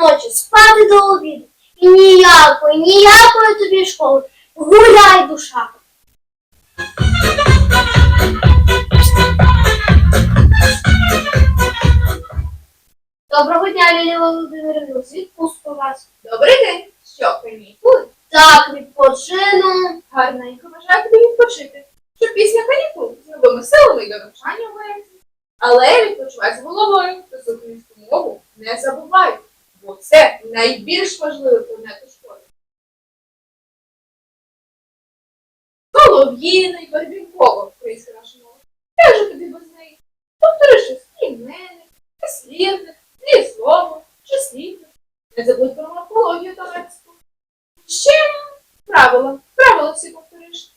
ночі, спати до обіду. Ніякої, ніякої тобі школи. Гуляй, душа! Доброго дня, Лілія Володимирівна. З відпустку вас. Добрий день! Що, канікули? Так, відпочину. Гарненько бажаю тобі відпочити. Щоб після канікул з новими силами до навчання виявити. Але відпочивай з головою, то з українську мову не забувай, бо це найбільш важливий предмет у школі. Солов'їний, Барвінкова, українська наша. Як же тобі без неї? Повтори щось іменник, слівник, слово, числівник. Не забудь про морфологію та лексику. Ще правила. Правила всі повториш.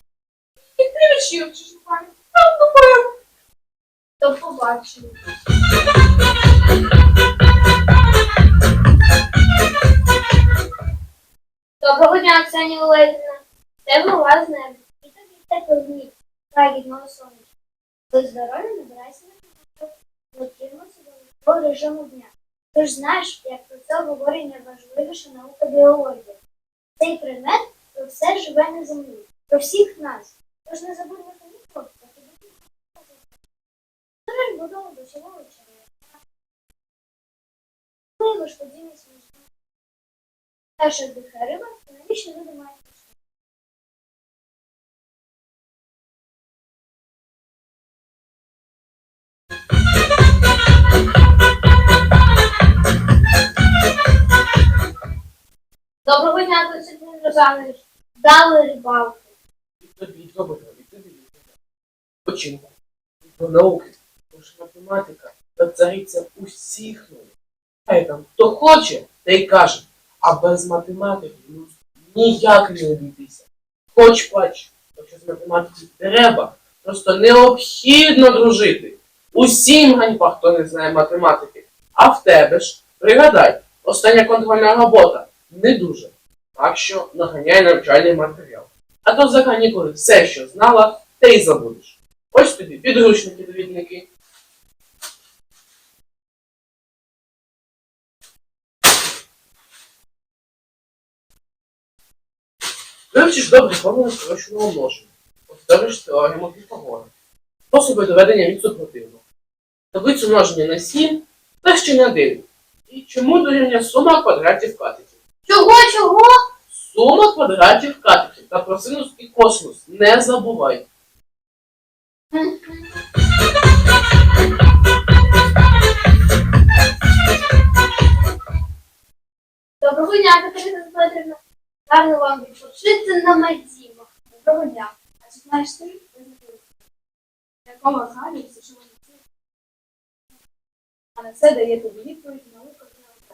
І три вірші вчиш у пам'ять. Правду поему. До побачення. Доброго дня, Ксенія Олегівна. Це голова з неба. Тепло вміт. Сонечка. Ви здорові, набирайся на книжку. До режиму дня. Ти ж знаєш, як про це говорить найважливіша наука біологія. Цей предмет про все живе на землі, про всіх нас. Тож не забудь на канікули, так і будемо. Будемо до цього вечора. Можливо ж подібні смішно. Перша дихає риба, навіщо люди мають Доброго дня, Константин Розанович. Дали рибалку. Тобі добре, і тобі. Починку. До науки. Тож математика та цариця усіх наук. Хай там хто хоче, та й каже. А без математики ну, ніяк не обійтися. Хоч пач, якщо з математики треба, просто необхідно дружити. Усім ганьба, хто не знає математики. А в тебе ж, пригадай, остання контрольна робота не дуже. Так що наганяй навчальний матеріал. А то за канікули все, що знала, те й забудеш. Ось тобі підручники довідники. Вивчиш добре формули скороченого множення. Повториш теорему Піфагора. Способи доведення від супротивного. Таблицю множення на 7 та ще на 9. І чому дорівнює сума квадратів катетів? Чого, чого? Сума квадратів катетів та про синус і косинус. Не забувай. Доброго дня, Катерина Дмитрівна. Гарно вам відпочити на Мальдівах. Доброго дня. А чи знаєш ти, якого Галю все, що вони? А на це дає тобі відповідь наука і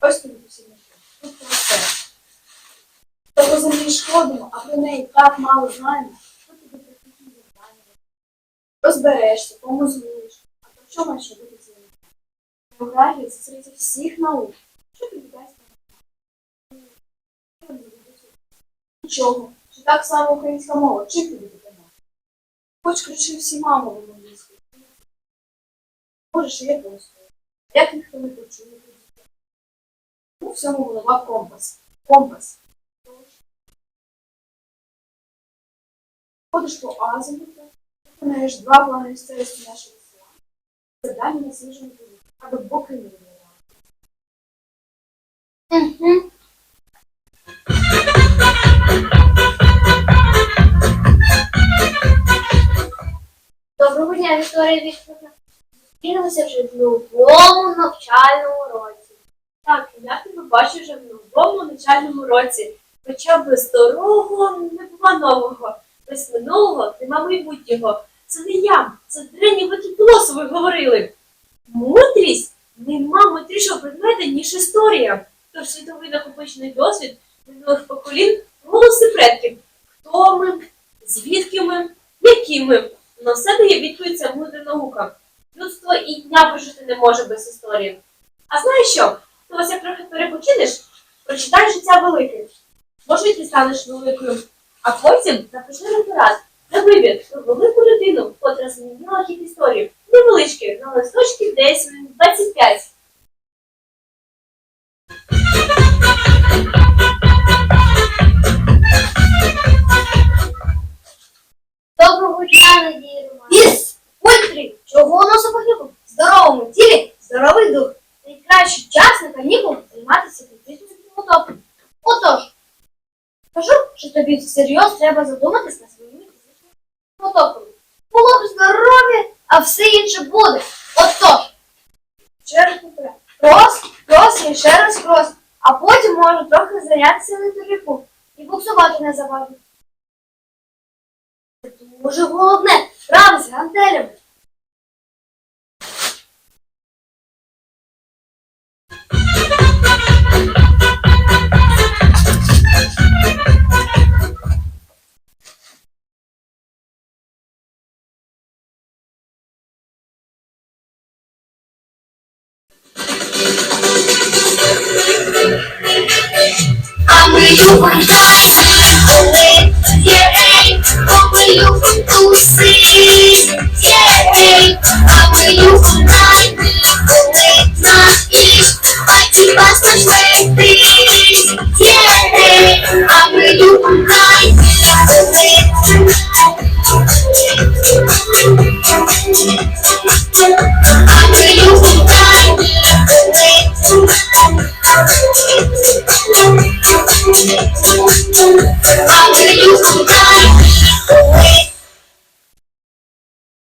Ось тобі посібне. Тут про все. Землі шкодимо, а про неї так мало знаємо. Що тобі прикрутні завдання? Розберешся, помозгуєш. А про що маєш робити це? Географія це серед всіх наук. Що тобі дасть? Нічого. Чи так само українська мова? Чим тобі допоможе? Хоч кричи всіма мовами англійською. Можеш і. А Як ніхто не почує? Всьому голова компас. Компас. Ходиш по азимуту, виконаєш два плани місцевості нашого села. Завдання на свіжому повітрі, аби боки не. Угу. Доброго дня, Вікторія Вікторівна. Зустрілися вже в новому навчальному році. Так, я тебе бачу вже в новому навчальному році. Хоча без старого не бува нового, без минулого нема майбутнього. Це не я, це древні великі філософи говорили. Мудрість нема мудрішого предмета, ніж історія. Тож світовий накопичений досвід минулих поколінь голоси предків. Хто ми, Звідки ми? Які ми? На все дає відповідь ця мудра наука. Людство і дня прожити не може без історії. А знаєш що? Як трохи перепочинеш, прочитай життя велике. Може, ти станеш великою. А потім напиши реферат на вибір про велику людину, котра змінила хід історії. Невеличкі, на листочків десь м, 25. Доброго дня, Надія Романівна. Іс, ультрі, чого у нас у канікул? В здоровому тілі здоровий дух. Найкращий на займатися фізичним підготовкою. Отож, кажу, що тобі всерйоз треба задуматись над своїми фізичними підготовками. Було б здоров'я, а все інше буде. Отож, ще раз повторяю. Крос, крос і ще раз крос. А потім можна трохи зайнятися на туріку і буксувати незабаром. Це дуже головне, право з гантелями. А любим танці, єй, бо ми любим тусить, єй, а ми любим танці, коли нас іш, бачить вас наш летить, єй, а ми любим танці, коли а ми любим танці, коли А ми любим